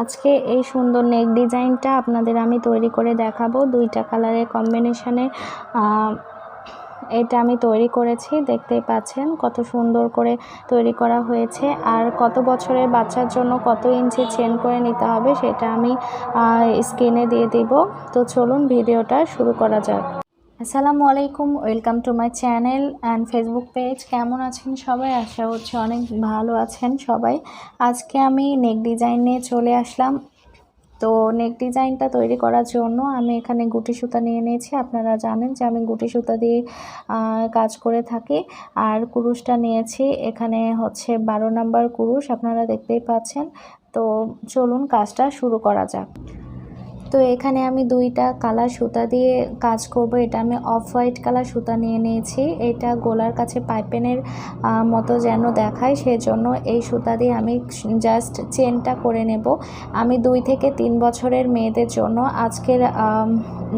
আজকে এই সুন্দর নেক ডিজাইনটা আপনাদের আমি তৈরি করে দেখাবো। দুইটা কালারের কম্বিনেশনে এটা আমি তৈরি করেছি, দেখতেই পাচ্ছেন কত সুন্দর করে তৈরি করা হয়েছে। আর কত বছরের বাচ্চার জন্য কত ইঞ্চি চেন করে নিতে হবে সেটা আমি স্ক্রিনে দিয়ে দিব। তো চলুন ভিডিওটা শুরু করা যাক। আসসালামু আলাইকুম, welcome to my channel and Facebook page. কেমন আছেন সবাই? আশা হচ্ছে অনেক ভালো আছেন সবাই। আজকে আমি নেক ডিজাইন নিয়ে চলে আসলাম। তো নেক ডিজাইনটা তৈরি করার জন্য আমি এখানে গুটি সুতা নিয়ে নিয়েছি। আপনারা জানেন যে আমি গুটি সুতা দিয়ে কাজ করে থাকি। আর কুরুশটা নিয়েছি, এখানে হচ্ছে বারো নাম্বার কুরুশ, আপনারা দেখতেই পাচ্ছেন। তো চলুন কাজটা শুরু করা যাক। তো এখানে আমি দুইটা কালার সুতা দিয়ে কাজ করব। এটা আমি অফ হোয়াইট কালার সুতা নিয়ে নিয়েছি। এটা গোলার কাছে পাইপেনের মতো যেন দেখায়, সেজন্য এই সুতা দিয়ে আমি জাস্ট চেনটা করে নেব। আমি দুই থেকে তিন বছরের মেয়েদের জন্য আজকের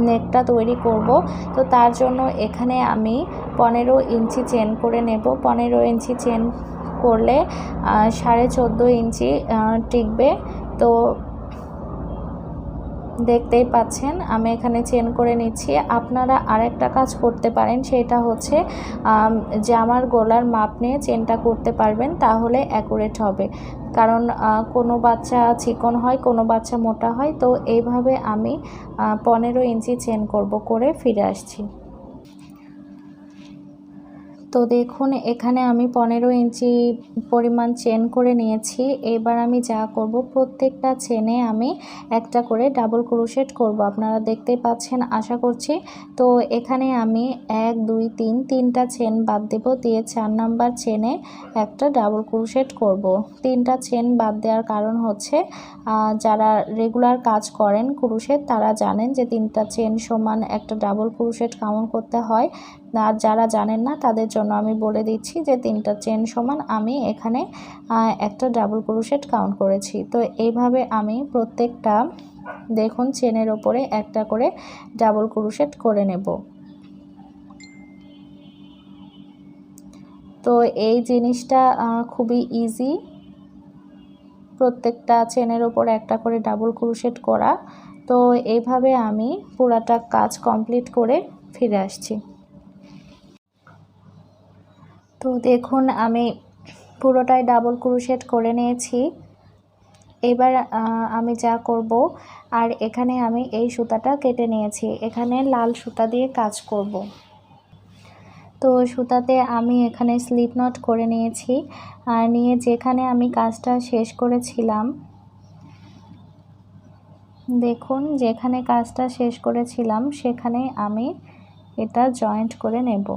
নেকটা তৈরি করব। তো তার জন্য এখানে আমি পনেরো ইঞ্চি চেন করে নেব। পনেরো ইঞ্চি চেন করলে সাড়ে চোদ্দ ইঞ্চি টিকবে। তো দেখতেই পাচ্ছেন, আমি এখানে চেন করে নিচ্ছি। আপনারা আরেকটা কাজ করতে পারেন, সেটা হচ্ছে জামার গোলার মাপ নিয়ে চেনটা করতে পারবেন, তাহলে অ্যাকুরেট হবে। কারণ কোনো বাচ্চা চিকন হয়, কোনো বাচ্চা মোটা হয়, তো এইভাবে আমি পনেরো ইঞ্চি চেন করব করে ফিরে আসছি। তো দেখুন, এখানে আমি পনেরো ইঞ্চি পরিমাণ চেন করে নিয়েছি। এবার আমি যা করব, প্রত্যেকটা চেনে আমি একটা করে ডাবল ক্রোশেট করব। আপনারা দেখতে পাচ্ছেন, আশা করছি। তো এখানে আমি এক, দুই, তিন, তিনটা চেন বাদ দেব, দিয়ে চার নাম্বার চেনে একটা ডাবল ক্রোশেট করব। তিনটা চেন বাদ দেওয়ার কারণ হচ্ছে যারা রেগুলার কাজ করেন ক্রুশেট তারা জানেন যে তিনটা চেন সমান একটা ডাবল ক্রুশেট কাউন্ট করতে হয়। আর যারা জানেন না, তাদের জন্য আমি বলে দিচ্ছি যে তিনটা চেন সমান আমি এখানে একটা ডাবল ক্রুশেট কাউন্ট করেছি। তো এইভাবে আমি প্রত্যেকটা, দেখুন চেনের ওপরে একটা করে ডাবল ক্রুশেট করে নেব। তো এই জিনিসটা খুবই ইজি প্রত্যেকটা চেনের ওপর একটা করে ডাবল ক্রুশেট করা। তো এইভাবে আমি পুরাটা কাজ কমপ্লিট করে ফিরে আসছি। তো দেখুন, আমি পুরোটাই ডাবল ক্রুশেট করে নিয়েছি। এবার আমি যা করব, আর এখানে আমি এই সুতাটা কেটে নিয়েছি। এখানে লাল সুতা দিয়ে কাজ করব। তো সুতাতে আমি এখানে স্লিপ নট করে নিয়েছি। আর নিয়ে যেখানে আমি কাজটা শেষ করেছিলাম, দেখুন, যেখানে কাজটা শেষ করেছিলাম, সেখানে আমি এটা জয়েন্ট করে নেব।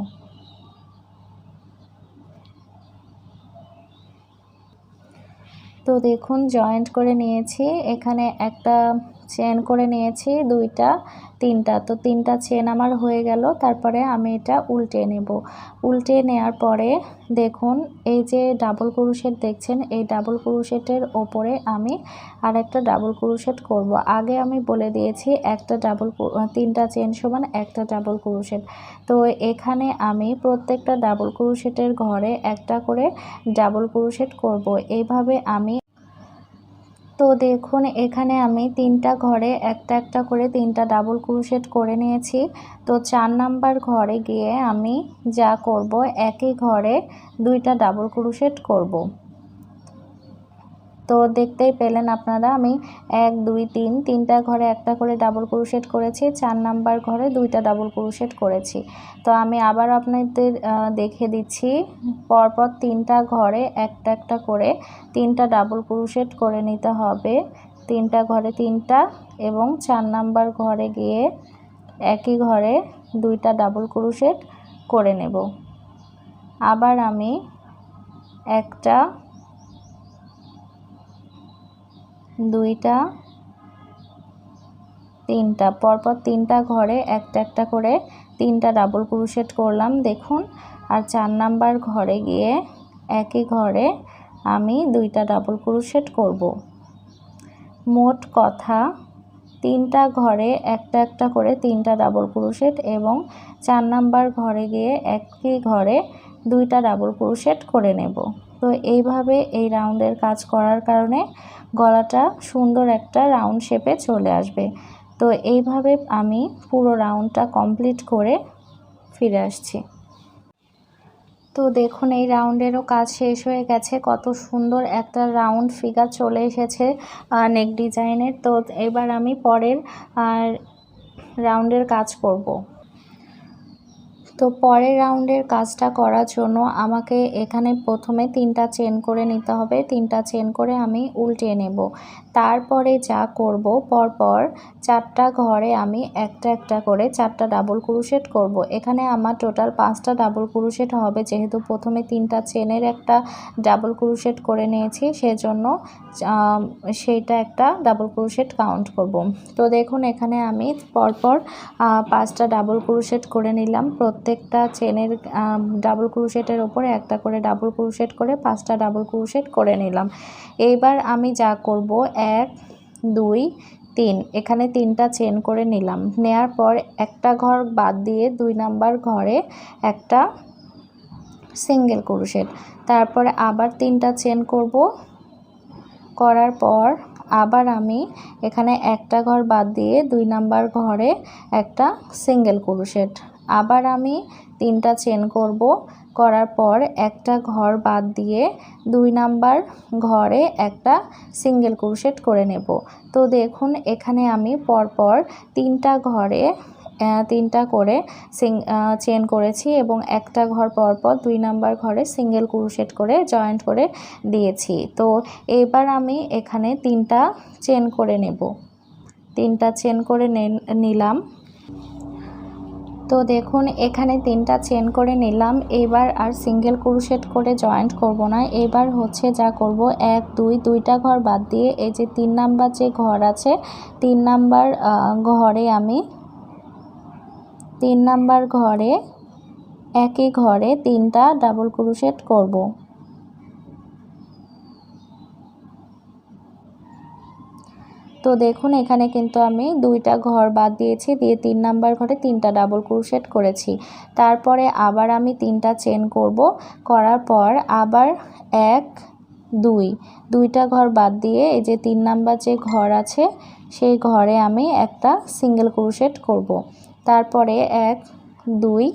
তো দেখুন জয়েন্ট করে নিয়েছি। এখানে একটা চেন করে নিয়েছি, দুইটা, তিনটা। তো তিনটা চেন আমার হয়ে গেল। তারপরে আমি এটা উল্টে নেব। উল্টে নেওয়ার পরে দেখুন, এই যে ডাবল ক্রুশেট দেখছেন, এই ডাবল ক্রুশেটের ওপরে আমি আর একটা ডাবল ক্রুশেট করব। আগে আমি বলে দিয়েছি, একটা ডাবল তিনটা চেন সমান একটা ডাবল ক্রুশেট তো এখানে আমি প্রত্যেকটা ডাবল ক্রুশেটের ঘরে একটা করে ডাবল ক্রুশেট করব। এইভাবে আমি তো দেখুন, এখানে আমি তিনটা ঘরে একটা একটা করে তিনটা ডাবল ক্রুশেট করে নিয়েছি তো চার নাম্বার ঘরে গিয়ে আমি যা করব, একই ঘরে দুইটা ডাবল ক্রুশেট করব। তো দেখতেই পেলেন আপনারা, আমি এক, দুই, তিন, তিনটা ঘরে একটা করে ডাবল ক্রুশেট করেছি, চার নাম্বার ঘরে দুইটা ডাবল ক্রুশেট করেছি। তো আমি আবার আপনাদের দেখে দিচ্ছি, পরপর তিনটা ঘরে একটা একটা করে তিনটা ডাবল ক্রুশেট করে নিতে হবে। তিনটা ঘরে তিনটা এবং চার নাম্বার ঘরে গিয়ে একই ঘরে দুইটা ডাবল ক্রুশেট করে নেব। আবার আমি একটা দুইটা, তিনটা, পরপর তিনটা ঘরে একটা একটা করে তিনটা ডাবল ক্রুশেট করলাম, দেখুন। আর চার নাম্বার ঘরে গিয়ে একই ঘরে আমি দুইটা ডাবল ক্রুশেট করব। মোট কথা, তিনটা ঘরে একটা একটা করে তিনটা ডাবল ক্রুশেট এবং চার নাম্বার ঘরে গিয়ে একই ঘরে দুইটা ডাবল ক্রুশেট করে নেব। তো এইভাবে এই রাউন্ডের কাজ করার কারণে গলাটা সুন্দর একটা রাউন্ড শেপে চলে আসবে। তো এইভাবে আমি পুরো রাউন্ডটা কমপ্লিট করে ফিরে আসছি। তো দেখুন, এই রাউন্ডেরও কাজ শেষ হয়ে গেছে। কত সুন্দর একটা রাউন্ড ফিগার চলে এসেছে নেক ডিজাইনের তো এবার আমি পরের আর রাউন্ডের কাজ করব। তো পরের রাউন্ডের কাজটা করার জন্য আমাকে এখানে প্রথমে তিনটা চেন করে নিতে হবে। তিনটা চেন করে আমি উল্টিয়ে নেব। তারপরে যা করব, পরপর চারটা ঘরে আমি একটা একটা করে চারটা ডাবল ক্রুশেট করব। এখানে আমার টোটাল পাঁচটা ডাবল ক্রুশেট হবে। যেহেতু প্রথমে তিনটা চেনের একটা ডাবল ক্রুশেট করে নিয়েছি, সেজন্য সেইটা একটা ডাবল ক্রুশেট কাউন্ট করব। তো দেখুন, এখানে আমি পরপর পাঁচটা ডাবল ক্রুশেট করে নিলাম। প্রত্যেকটা চেনের ডাবল ক্রুশেটের ওপরে একটা করে ডাবল ক্রুশেট করে পাঁচটা ডাবল ক্রুশেট করে নিলাম। এইবার আমি যা করব এক, দুই, তিন। এখানে তিনটা চেন করে নিলাম। নেয়ার পর একটা ঘর বাদ দিয়ে দুই নাম্বার ঘরে একটা সিঙ্গেল ক্রোশেট। তারপরে আবার তিনটা চেন করব। করার পর আবার আমি এখানে একটা ঘর বাদ দিয়ে দুই নাম্বার ঘরে একটা সিঙ্গেল ক্রুশেট আবার আমি তিনটা চেন করব। করার পর একটা ঘর বাদ দিয়ে দুই নাম্বার ঘরে একটা সিঙ্গেল ক্রুশেট করে নেব। তো দেখুন, এখানে আমি পরপর তিনটা ঘরে তিনটা করে সিং চেন করেছি এবং একটা ঘর পরপর দুই নাম্বার ঘরে সিঙ্গেল ক্রুশেট করে, জয়েন্ট করে দিয়েছি। তো এবার আমি এখানে তিনটা চেন করে নেব। তিনটা চেন করে নিলাম। তো দেখুন, এখানে তিনটা চেন করে নিলাম। এবার আর সিঙ্গেল ক্রুশেট করে জয়েন্ট করব না। এবার হচ্ছে যা করব, এক, দুই, দুইটা ঘর বাদ দিয়ে এই যে তিন নাম্বার যে ঘর আছে, তিন নাম্বার ঘরে আমি তিন নাম্বার ঘরে একই ঘরে তিনটা ডাবল ক্রুশেট করব। তো দেখুন, এখানে কিন্তু আমি দুইটা ঘর বাদ দিয়েছি, দিয়ে তিন নাম্বার ঘরে তিনটা ডাবল ক্রুশেট করেছি। তারপরে আবার আমি তিনটা চেন করব। করার পর আবার এক, দুই, দুইটা ঘর বাদ দিয়ে এই যে তিন নাম্বার যে ঘর আছে, সেই ঘরে আমি একটা সিঙ্গেল ক্রুশেট করব। তারপরে এক, দুই,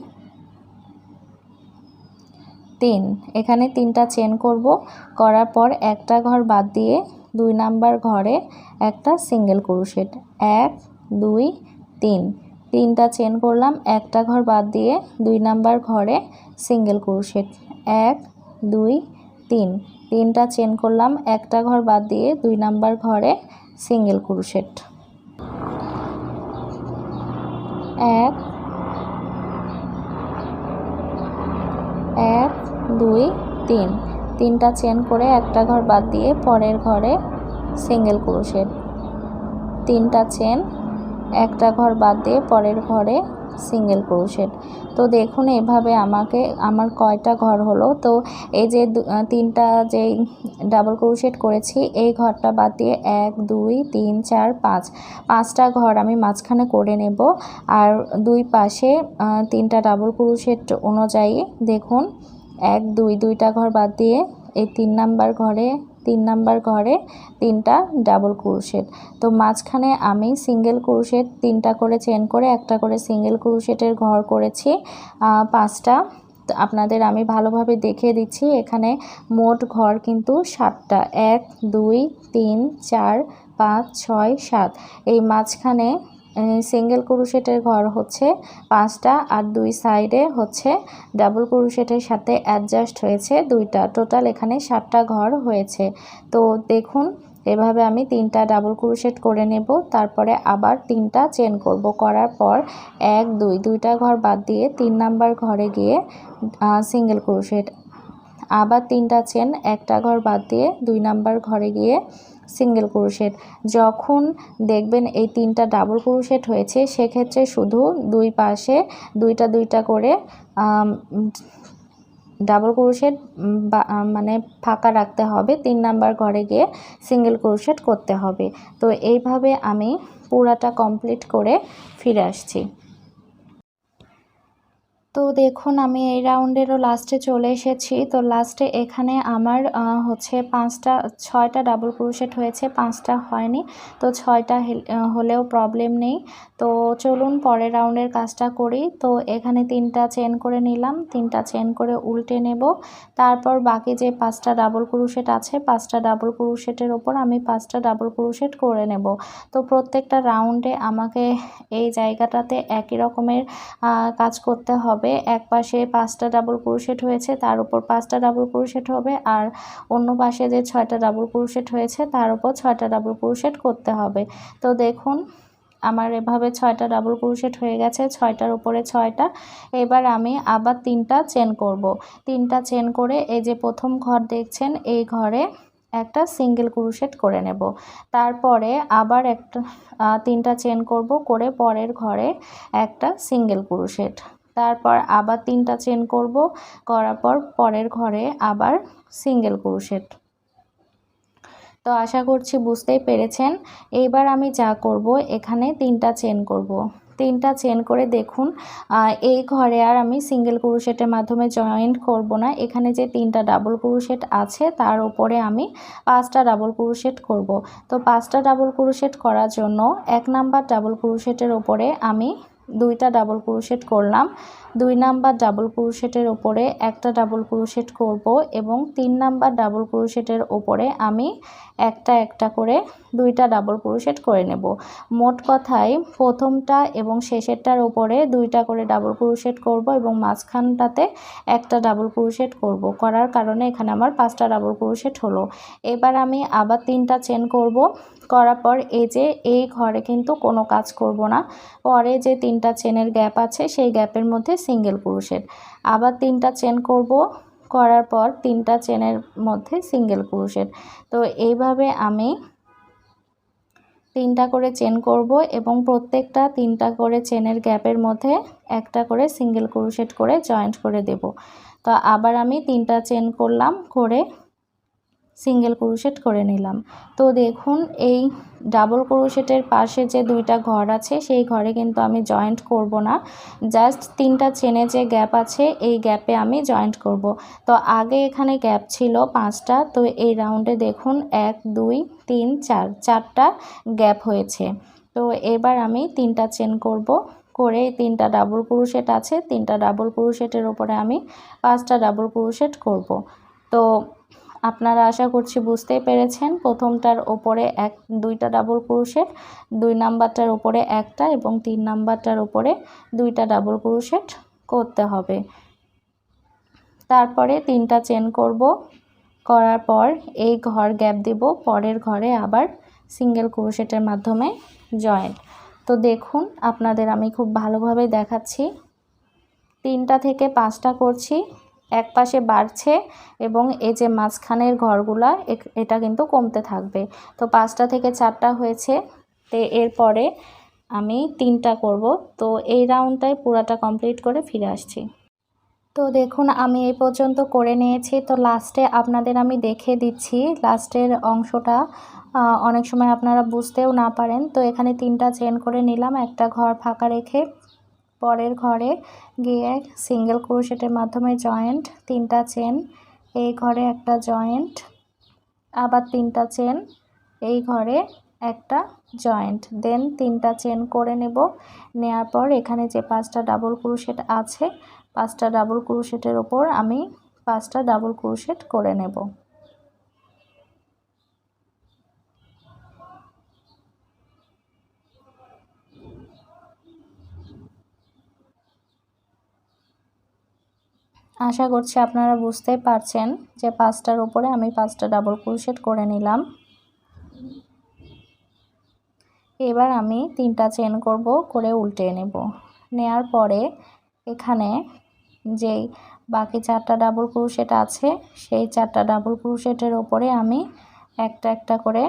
তিন। এখানে তিনটা চেন করব। করার পর একটা ঘর বাদ দিয়ে দুই নাম্বার ঘরে একটা সিঙ্গেল ক্রুশেট। এক, দুই, তিন। তিনটা চেন করলাম। একটা ঘর বাদ দিয়ে দুই নাম্বার ঘরে সিঙ্গেল ক্রুশেট। এক, দুই, তিন। তিনটা চেন করলাম। একটা ঘর বাদ দিয়ে দুই নাম্বার ঘরে সিঙ্গেল ক্রুশেট। এক এক, দুই, তিন। তিনটা চেন করে একটা ঘর বাদ দিয়ে পরের ঘরে সিঙ্গেল ক্রোশেট তিনটা চেন, একটা ঘর বাদ দিয়ে পরের ঘরে সিঙ্গেল ক্রোশেট তো দেখুন, এভাবে আমাকে, আমার কয়টা ঘর হলো। তো এই যে তিনটা যে ডাবল ক্রোশেট করেছি, এই ঘরটা বাদ দিয়ে এক, দুই, তিন, চার, পাঁচ। পাঁচটা ঘর আমি মাঝখানে করে নেব। আর দুই পাশে তিনটা ডাবল ক্রোশেট অনুযায়ী দেখুন, এক, দুই, দুইটা ঘর বাদ দিয়ে এই তিন নাম্বার ঘরে তিন নাম্বার ঘরে তিনটা ডাবল ক্রুশেট তো মাঝখানে আমি সিঙ্গেল ক্রুশেট তিনটা করে চেন করে একটা করে সিঙ্গেল ক্রুশেটের ঘর করেছি। পাঁচটা। আপনাদের আমি ভালোভাবে দেখিয়ে দিচ্ছি, এখানে মোট ঘর কিন্তু সাতটা। এক, দুই, তিন, চার, পাঁচ, ছয়, সাত। এই মাঝখানে সিঙ্গেল ক্রুশেটের ঘর হচ্ছে পাঁচটা আর দুই সাইডে হচ্ছে ডাবল ক্রুশেটের সাথে অ্যাডজাস্ট হয়েছে দুইটা। টোটাল এখানে সাতটা ঘর হয়েছে। তো দেখুন, এভাবে আমি তিনটা ডাবল ক্রুশেট করে নেব, তারপরে আবার তিনটা চেন করব। করার পর এক, দুই, দুইটা ঘর বাদ দিয়ে তিন নাম্বার ঘরে গিয়ে সিঙ্গেল ক্রুশেট আবার তিনটা চেন একটা ঘর বাদ দিয়ে দুই নাম্বার ঘরে গিয়ে সিঙ্গেল ক্রোশেট যখন দেখবেন এই তিনটা ডাবল ক্রোশেট হয়েছে, সেক্ষেত্রে শুধু দুই পাশে দুইটা দুইটা করে ডাবল ক্রোশেট মানে ফাঁকা রাখতে হবে। তিন নাম্বার ঘরে গিয়ে সিঙ্গেল ক্রোশেট করতে হবে। তো এইভাবে আমি পুরাটা কমপ্লিট করে ফিরে আসছি। তো দেখুন, আমি এই রাউন্ডেরও লাস্টে চলে এসেছি। তো লাস্টে এখানে আমার হচ্ছে পাঁচটা, ছয়টা ডাবল ক্রোশেট হয়েছে, পাঁচটা হয়নি। তো ছয়টা হলেও প্রবলেম নেই। তো চলুন পরের রাউন্ডের কাজটা করি। তো এখানে তিনটা চেন করে নিলাম, তিনটা চেন করে উল্টে নেব। তারপর বাকি যে পাঁচটা ডাবল ক্রোশেট আছে, পাঁচটা ডাবল ক্রোশেটের ওপর আমি পাঁচটা ডাবল ক্রোশেট করে নেব। তো প্রত্যেকটা রাউন্ডে আমাকে এই জায়গাটাতে একই রকমের কাজ করতে হবে। এক পাশে পাঁচটা ডাবল ক্রোশেট হয়েছে, তার উপর পাঁচটা ডাবল ক্রোশেট হবে, আর অন্য পাশে যে ছয়টা ডাবল ক্রোশেট হয়েছে, তার উপর ছয়টা ডাবল ক্রোশেট করতে হবে। তো দেখুন, আমার এভাবে ছয়টা ডাবল ক্রোশেট হয়ে গেছে, ছয়টার উপরে ছয়টা। এবার আমি আবার তিনটা চেন করব। তিনটা চেন করে এই যে প্রথম ঘর দেখছেন, এই ঘরে একটা সিঙ্গেল ক্রোশেট করে নেব। তারপরে আবার একটা তিনটা চেন করব করে পরের ঘরে একটা সিঙ্গেল ক্রোশেট তারপর আবার তিনটা চেন করব, করার পর পরের ঘরে আবার সিঙ্গেল ক্রোশেট তো আশা করছি বুঝতেই পেরেছেন। এইবার আমি যা করব, এখানে তিনটা চেন করব। তিনটা চেন করে দেখুন এই ঘরে আর আমি সিঙ্গেল ক্রোশেটের মাধ্যমে জয়েন্ট করব না। এখানে যে তিনটা ডাবল ক্রোশেট আছে, তার উপরে আমি পাঁচটা ডাবল ক্রোশেট করব। তো পাঁচটা ডাবল ক্রোশেট করার জন্য এক নাম্বার ডাবল ক্রোশেটের ওপরে আমি দুইটা ডাবল ক্রোশেট করলাম। দুই নাম্বার ডাবল ক্রোশেটের ওপরে একটা ডাবল ক্রোশেট করব এবং তিন নাম্বার ডাবল ক্রোশেটের ওপরে আমি একটা একটা করে দুইটা ডাবল ক্রোশেট করে নেব। মোট কথায় প্রথমটা এবং শেষেরটার ওপরে দুইটা করে ডাবল ক্রোশেট করব এবং মাঝখানটাতে একটা ডাবল ক্রোশেট করব। করার কারণে এখানে আমার পাঁচটা ডাবল ক্রোশেট হলো। এবার আমি আবার তিনটা চেন করব। করার পর এই যে এই ঘরে কিন্তু কোনো কাজ করব না। পরে যে তিনটা চেনের গ্যাপ আছে, সেই গ্যাপের মধ্যে সিঙ্গেল ক্রোশেট আবার তিনটা চেন করব করার পর তিনটা চেনের মধ্যে সিঙ্গেল ক্রোশেট তো এইভাবে আমি তিনটা করে চেন করব এবং প্রত্যেকটা তিনটা করে চেনের গ্যাপের মধ্যে একটা করে সিঙ্গেল ক্রোশেট করে জয়েন্ট করে দেব। তো আবার আমি তিনটা চেন করলাম, করে সিঙ্গেল ক্রোশেট করে নিলাম। তো দেখুন, এই ডাবল ক্রোশেটের পাশে যে দুইটা ঘর আছে, সেই ঘরে কিন্তু আমি জয়েন্ট করব না। জাস্ট তিনটা চেনে যে গ্যাপ আছে, এই গ্যাপে আমি জয়েন্ট করব। তো আগে এখানে গ্যাপ ছিল পাঁচটা, তো এই রাউন্ডে দেখুন, এক, দুই, তিন, চার, চারটা গ্যাপ হয়েছে। তো এবার আমি তিনটা চেন করব করে তিনটা ডাবল ক্রোশেট আছে, তিনটা ডাবল ক্রোশেটের ওপরে আমি পাঁচটা ডাবল ক্রোশেট করব। তো আপনারা আশা করছি বুঝতেই পেরেছেন। প্রথমটার ওপরে এক, দুইটা ডাবল ক্রোশেট দুই নাম্বারটার ওপরে একটা এবং তিন নাম্বারটার ওপরে দুইটা ডাবল ক্রোশেট করতে হবে। তারপরে তিনটা চেন করব। করার পর এই ঘর গ্যাপ দিব, পরের ঘরে আবার সিঙ্গেল ক্রোশেটের মাধ্যমে জয়েন্ট তো দেখুন, আপনাদের আমি খুব ভালোভাবে দেখাচ্ছি। তিনটা থেকে পাঁচটা করছি। এক পাশে বাড়ছে এবং এই যে মাঝখানের ঘরগুলা এটা কিন্তু কমতে থাকবে। তো পাঁচটা থেকে চারটা হয়েছে। তো এরপরে আমি তিনটা করব। তো এই রাউন্ডটায় পুরাটা কমপ্লিট করে ফিরে আসছি। তো দেখুন, আমি এই পর্যন্ত করে নিয়েছি। তো লাস্টে আপনাদের আমি দেখে দিচ্ছি। লাস্টের অংশটা অনেক সময় আপনারা বুঝতেও না পারেন। তো এখানে তিনটা চেন করে নিলাম। একটা ঘর ফাঁকা রেখে পরের ঘরে গিয়ে সিঙ্গেল ক্রোশেটের মাধ্যমে জয়েন্ট তিনটা চেন এই ঘরে একটা জয়েন্ট আবার তিনটা চেন এই ঘরে একটা জয়েন্ট দেন তিনটা চেন করে নেব। নেয়ার পর এখানে যে পাঁচটা ডাবল ক্রোশেট আছে, পাঁচটা ডাবল ক্রোশেটের ওপর আমি পাঁচটা ডাবল ক্রোশেট করে নেব। আশা করছি আপনারা বুঝতেই পারছেন যে পাঁচটার উপরে আমি পাঁচটা ডাবল ক্রোশেট করে নিলাম। এবার আমি তিনটা চেন করব, করে উল্টে নেব। নেয়ার পরে এখানে যেই বাকি চারটা ডাবল ক্রোশেট আছে, সেই চারটা ডাবল ক্রোশেটের ওপরে আমি একটা একটা করে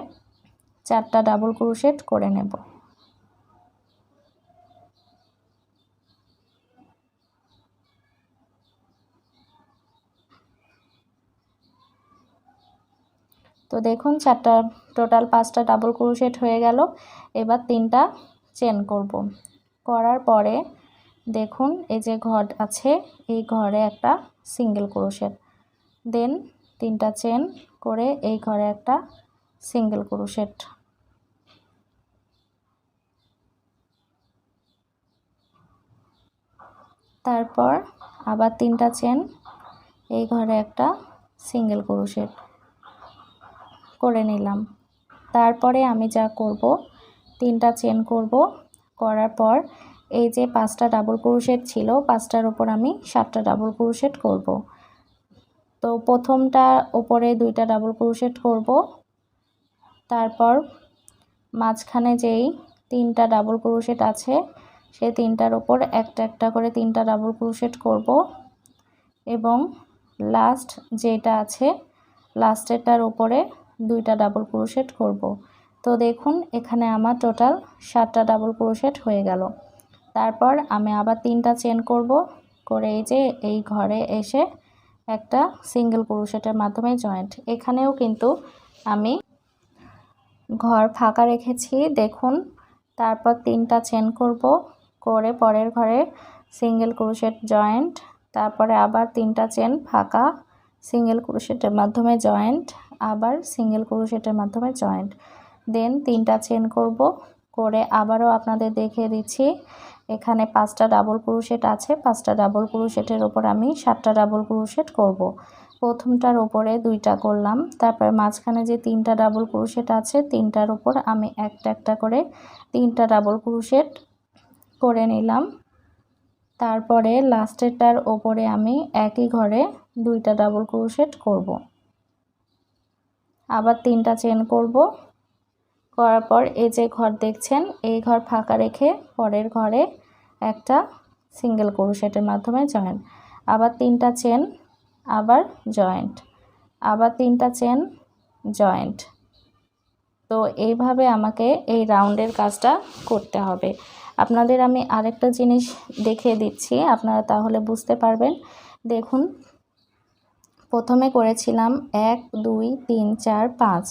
চারটা ডাবল ক্রোশেট করে নেব। তো দেখুন, চারটা টোটাল পাঁচটা ডাবল ক্রোশেট হয়ে গেল। এবার তিনটা চেন করব। করার পরে দেখুন, এই যে ঘর আছে, এই ঘরে একটা সিঙ্গেল ক্রোশেট দেন তিনটা চেন করে এই ঘরে একটা সিঙ্গেল ক্রোশেট তারপর আবার তিনটা চেন এই ঘরে একটা সিঙ্গেল ক্রোশেট করে নিলাম। তারপরে আমি যা করব, তিনটা চেন করব। করার পর এই যে পাঁচটা ডাবল ক্রোশেট ছিল, পাঁচটার ওপর আমি সাতটা ডাবল ক্রোশেট করব। তো প্রথমটা ওপরে দুইটা ডাবল ক্রোশেট করব। তারপর মাঝখানে যেই তিনটা ডাবল ক্রোশেট আছে সেই তিনটার ওপর একটা একটা করে তিনটা ডাবল ক্রোশেট করব। এবং লাস্ট যেটা আছে, লাস্টেরটার উপরে দুইটা ডাবল ক্রোশেট করব। তো দেখুন, এখানে আমার টোটাল সাতটা ডাবল ক্রোশেট হয়ে গেল। তারপর আমি আবার তিনটা চেন করব করে এই যে এই ঘরে এসে একটা সিঙ্গেল ক্রোশেটের মাধ্যমে জয়েন্ট এখানেও কিন্তু আমি ঘর ফাঁকা রেখেছি, দেখুন। তারপর তিনটা চেন করব করে পরের ঘরে সিঙ্গেল ক্রোশেট জয়েন্ট তারপরে আবার তিনটা চেন ফাঁকা সিঙ্গেল ক্রোশেটের মাধ্যমে জয়েন্ট আবার সিঙ্গেল ক্রোশেটের মাধ্যমে জয়েন্ট দেন তিনটা চেন করব, করে আবারও আপনাদের দেখিয়ে দিচ্ছি এখানে পাঁচটা ডাবল ক্রোশেট আছে, পাঁচটা ডাবল ক্রোশেটের ওপর আমি সাতটা ডাবল ক্রোশেট করব। প্রথমটার ওপরে দুইটা করলাম, তারপর মাঝখানে যে তিনটা ডাবল ক্রোশেট আছে, তিনটার ওপর আমি একটা একটা করে তিনটা ডাবল ক্রোশেট করে নিলাম তারপরে লাস্টেরটার ওপরে আমি একই ঘরে দুইটা ডাবল ক্রোশেট করব। আবার তিনটা চেন করব। করার পর এই যে ঘর দেখছেন, এই ঘর ফাঁকা রেখে পরের ঘরে একটা সিঙ্গেল ক্রোশেটের মাধ্যমে জয়েন্ট। আবার তিনটা চেন, আবার জয়েন্ট। আবার তিনটা চেন, জয়েন্ট। তো এইভাবে আমাকে এই রাউন্ডের কাজটা করতে হবে। আপনাদের আমি আরেকটা জিনিস দেখিয়ে দিচ্ছি, আপনারা তাহলে বুঝতে পারবেন। দেখুন প্রথমে করেছিলাম এক, দুই, তিন, চার, পাঁচ।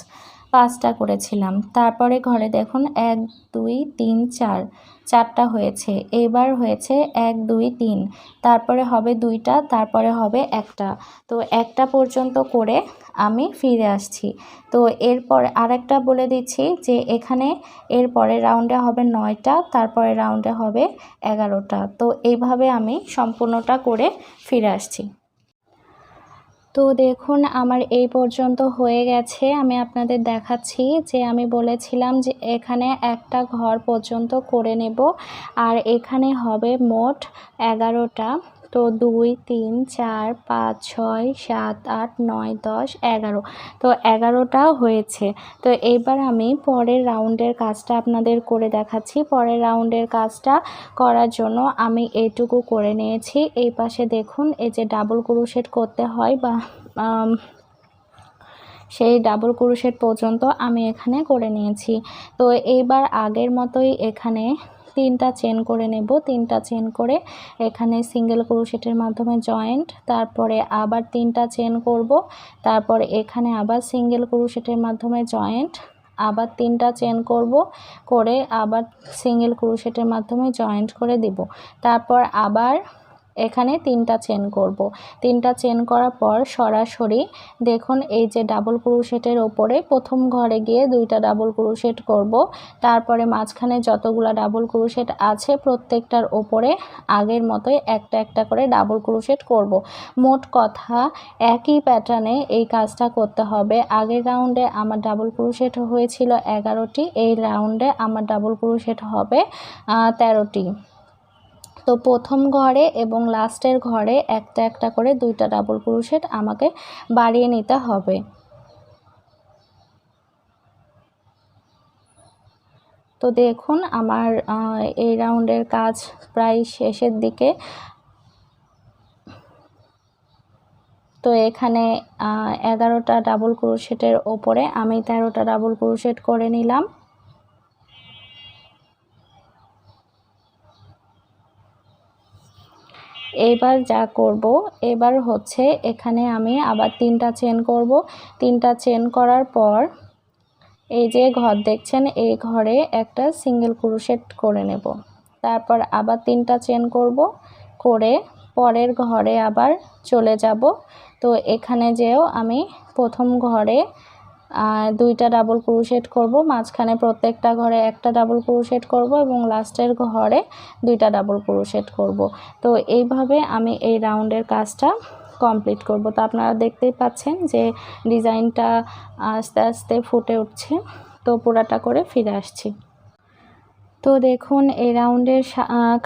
পাঁচটা করেছিলাম। তারপরে ঘরে দেখুন এক, দুই, তিন, চার, চারটা হয়েছে। এবার হয়েছে এক, দুই, তিন। তারপরে হবে দুইটা, তারপরে হবে একটা। তো একটা পর্যন্ত করে আমি ফিরে আসছি। তো এরপর আরেকটা বলে দিচ্ছি যে এখানে এরপরে রাউন্ডে হবে নয়টা, তারপরে রাউন্ডে হবে এগারোটা। তো এইভাবে আমি সম্পূর্ণটা করে ফিরে আসছি। তো দেখুন, আমার এই পর্যন্ত হয়ে গেছে। আমি আপনাদের দেখাচ্ছি যে আমি বলেছিলাম যে এখানে একটা ঘর পর্যন্ত করে নেব। আর এখানে হবে মোট এগারোটা। তো দুই, তিন, চার, পাঁচ, ছয়, সাত, আট, নয়, দশ, এগারো। তো এগারোটা হয়েছে। তো এবার আমি পরের রাউন্ডের কাজটা আপনাদের করে দেখাচ্ছি। পরের রাউন্ডের কাজটা করার জন্য আমি এইটুকু করে নিয়েছি। এই পাশে দেখুন, এই যে ডাবল ক্রুশেট করতে হয় বা সেই ডাবল ক্রুশেট পর্যন্ত আমি এখানে করে নিয়েছি। তো এইবার আগের মতোই এখানে তিনটা চেন করে নেব, তিনটা চেন করে এখানে সিঙ্গেল ক্রোশেটের মাধ্যমে জয়েন্ট, তারপরে আবার তিনটা চেন করব, তারপর এখানে আবার সিঙ্গেল ক্রোশেটের মাধ্যমে জয়েন্ট, আবার তিনটা চেন করব, করে আবার সিঙ্গেল ক্রোশেটের মাধ্যমে জয়েন্ট করে দিব। তারপর আবার এখানে তিনটা চেন করব। তিনটা চেন করার পর সরাসরি দেখুন এই যে ডাবল ক্রুশেটের ওপরে প্রথম ঘরে গিয়ে দুইটা ডাবল ক্রুশেট করব। তারপরে মাঝখানে যতগুলো ডাবল ক্রুশেট আছে প্রত্যেকটার ওপরে আগের মতোই একটা একটা করে ডাবল ক্রুশেট করব। মোট কথা একই প্যাটার্নে এই কাজটা করতে হবে আগের রাউন্ডে আমার ডাবল ক্রুশেট হয়েছিল এগারোটি, এই রাউন্ডে আমার ডাবল ক্রুশেট হবে তেরোটি তো প্রথম ঘরে এবং লাস্টের ঘরে একটা একটা করে দুইটা ডাবল ক্রোশেট আমাকে বাড়িয়ে নিতে হবে। তো দেখুন আমার এই রাউন্ডের কাজ প্রায় শেষের দিকে। তো এখানে এগারোটা ডাবল ক্রোশেটের ওপরে আমি তেরোটা ডাবল ক্রোশেট করে নিলাম। এবার যা করব, এবার হচ্ছে এখানে আমি আবার তিনটা চেন করব। তিনটা চেন করার পর এই যে ঘর দেখছেন, এই ঘরে একটা সিঙ্গেল ক্রুশেট করে নেব। তারপর আবার তিনটা চেন করব করে পরের ঘরে আবার চলে যাব। তো এখানে যেও আমি প্রথম ঘরে দুইটা ডাবল ক্রুশেট করব। মাঝখানে প্রত্যেকটা ঘরে একটা ডাবল ক্রুশেট করব এবং লাস্টের ঘরে দুইটা ডাবল ক্রুশেট করব। তো এইভাবে আমি এই রাউন্ডের কাজটা কমপ্লিট করব। তো আপনারা দেখতেই পাচ্ছেন যে ডিজাইনটা আস্তে আস্তে ফুটে উঠছে। তো পুরাটা করে ফিরে আসছি। তো দেখুন, এই রাউন্ডের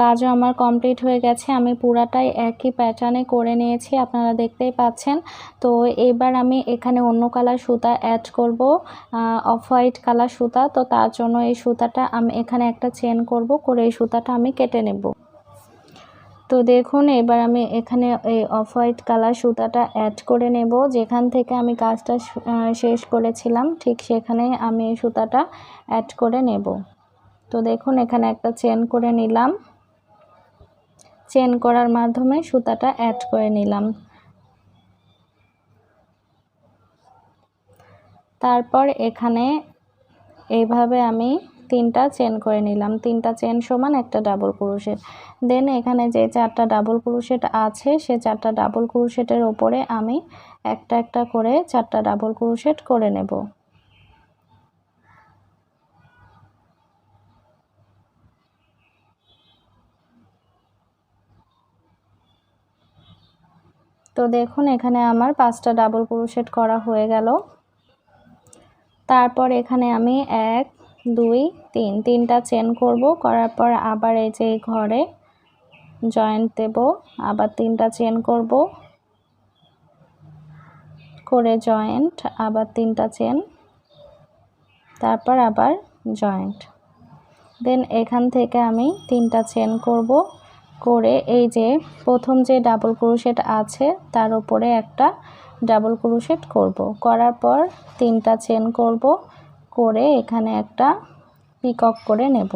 কাজও আমার কমপ্লিট হয়ে গেছে। আমি পুরাটাই একই প্যাটার্নে করে নিয়েছি, আপনারা দেখতেই পাচ্ছেন। তো এবার আমি এখানে অন্য কালার সুতা অ্যাড করব অফ হোয়াইট কালার সুতা। তো তার জন্য এই সুতাটা আমি এখানে একটা চেন করব, করে এই সুতাটা আমি কেটে নেব। তো দেখুন, এবার আমি এখানে এই অফ হোয়াইট কালার সুতাটা অ্যাড করে নেব। যেখান থেকে আমি কাজটা শেষ করেছিলাম, ঠিক সেখানে আমি এই সুতাটা অ্যাড করে নেব। তো দেখুন, এখানে একটা চেন করে নিলাম। চেন করার মাধ্যমে সুতাটা অ্যাড করে নিলাম। তারপর এখানে এইভাবে আমি তিনটা চেন করে নিলাম। তিনটা চেন সমান একটা ডাবল ক্রোশেট দেন এখানে যে চারটা ডাবল ক্রোশেট আছে, সে চারটা ডাবল ক্রোশেটের ওপরে আমি একটা একটা করে চারটা ডাবল ক্রোশেট করে নেব। তো দেখুন, এখানে আমার পাঁচটা ডাবল ক্রোশেট করা হয়ে গেল। তারপর এখানে আমি এক, দুই, তিন, তিনটা চেন করব। করার পর আবার এই যে ঘরে জয়েন্ট দেব। আবার তিনটা চেন করব। করে জয়েন্ট আবার তিনটা চেন তারপর আবার জয়েন্ট দেন এখান থেকে আমি তিনটা চেন করব। করে এই যে প্রথম যে ডাবল ক্রোশেট আছে, তার উপরে একটা ডাবল ক্রোশেট করব। করার পর তিনটা চেন করব, করে এখানে একটা পিকক করে নেব।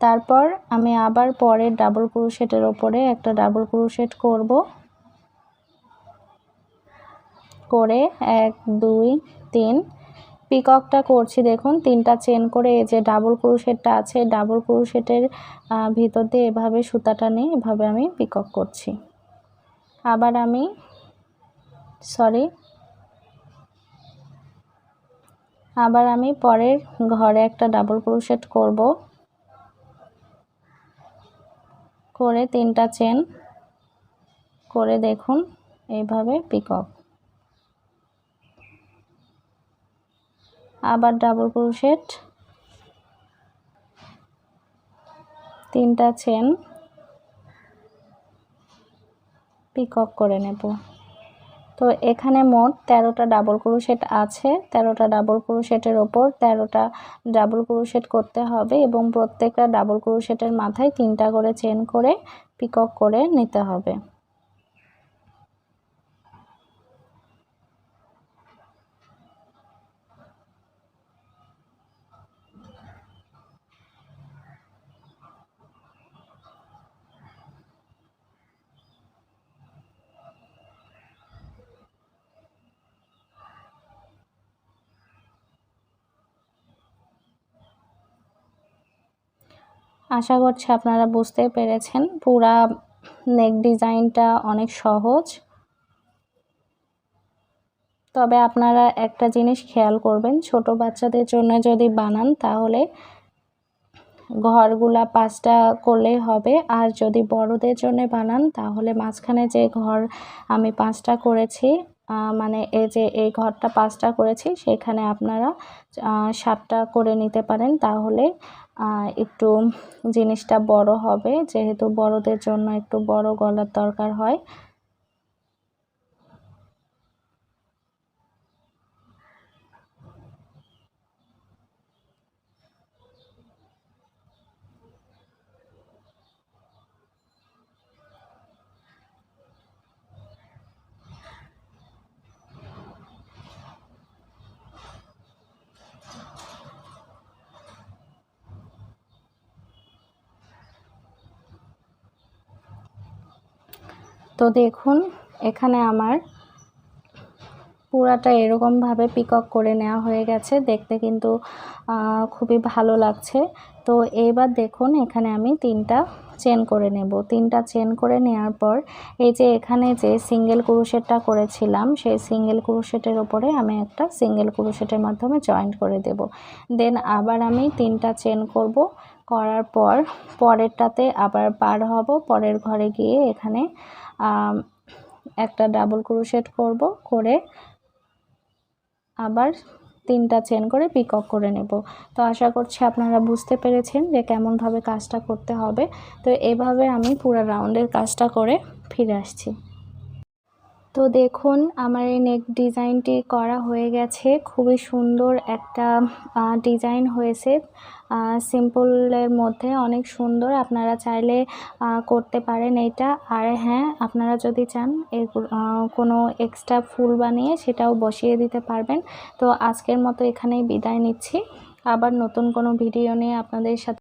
তারপর আমি আবার পরের ডাবল ক্রোশেটের ওপরে একটা ডাবল ক্রোশেট করব। করে এক, দুই, তিন পিককটা করছি, দেখুন, তিনটা চেন করে এই যে ডাবল ক্রুশেটটা আছে, ডাবল ক্রুশেটের ভিতর দিয়ে এভাবে সুতাটা নিয়ে এভাবে আমি পিকক করছি। আবার আমি, সরি, আবার আমি পরের ঘরে একটা ডাবল ক্রুশেট করব। করে তিনটা চেন করে দেখুন, এইভাবে পিকক। আবার ডাবল ক্রোশেট তিনটা চেন পিকক করে নেব। তো এখানে মোট তেরোটা ডাবল ক্রোশেট আছে। তেরোটা ডাবল ক্রোশেটের ওপর তেরোটা ডাবল ক্রোশেট করতে হবে এবং প্রত্যেকটা ডাবল ক্রোশেটের মাথায় তিনটা করে চেন করে পিকক করে নিতে হবে। আশা করছি আপনারা বুঝতে পেরেছেন। পুরা নেক ডিজাইনটা অনেক সহজ। তবে আপনারা একটা জিনিস খেয়াল করবেন, ছোট বাচ্চাদের জন্য যদি বানান তাহলে ঘরগুলা পাঁচটা করলেই হবে। আর যদি বড়দের জন্য বানান তাহলে মাঝখানে যে ঘর আমি পাঁচটা করেছি মানে এই যে এই ঘরটা পাঁচটা করেছি, সেখানে আপনারা সাতটা করে নিতে পারেন। তাহলে একটু জিনিসটা বড় হবে। যেহেতু বড়দের জন্য একটু বড় গলার দরকার হয়। তো দেখুন, এখানে আমার পুরাটা এরকমভাবে পিকক করে নেওয়া হয়ে গেছে। দেখতে কিন্তু খুবই ভালো লাগছে। তো এইবার দেখুন, এখানে আমি তিনটা চেন করে নেব। তিনটা চেন করে নেওয়ার পর, এই যে এখানে যে সিঙ্গেল ক্রুশেটটা করেছিলাম, সেই সিঙ্গেল ক্রুশেটের ওপরে আমি একটা সিঙ্গেল ক্রুশেটের মাধ্যমে জয়েন্ট করে দেব। দেন আবার আমি তিনটা চেন করব। করার পর, পরেরটাতে আবার পার হব। পরের ঘরে গিয়ে এখানে একটা ডাবল ক্রোশেট করব, করে আবার তিনটা চেন করে পিকক করে নেব। তো আশা করছি আপনারা বুঝতে পেরেছেন যে কেমনভাবে কাজটা করতে হবে। তো এভাবে আমি পুরো রাউন্ডের কাজটা করে ফিরে আসছি। তো দেখুন, আমার এই নেক ডিজাইনটি করা হয়ে গেছে। খুবই সুন্দর একটা ডিজাইন হয়েছে। সিম্পলের মধ্যে অনেক সুন্দর। আপনারা চাইলে করতে পারেন এটা। আর হ্যাঁ আপনারা যদি চান কোনো এক্সট্রা ফুল বানিয়ে সেটাও বসিয়ে দিতে পারবেন। তো আজকের মতো এখানেই বিদায় নিচ্ছি। আবার নতুন কোনো ভিডিও নিয়ে আপনাদের সাথে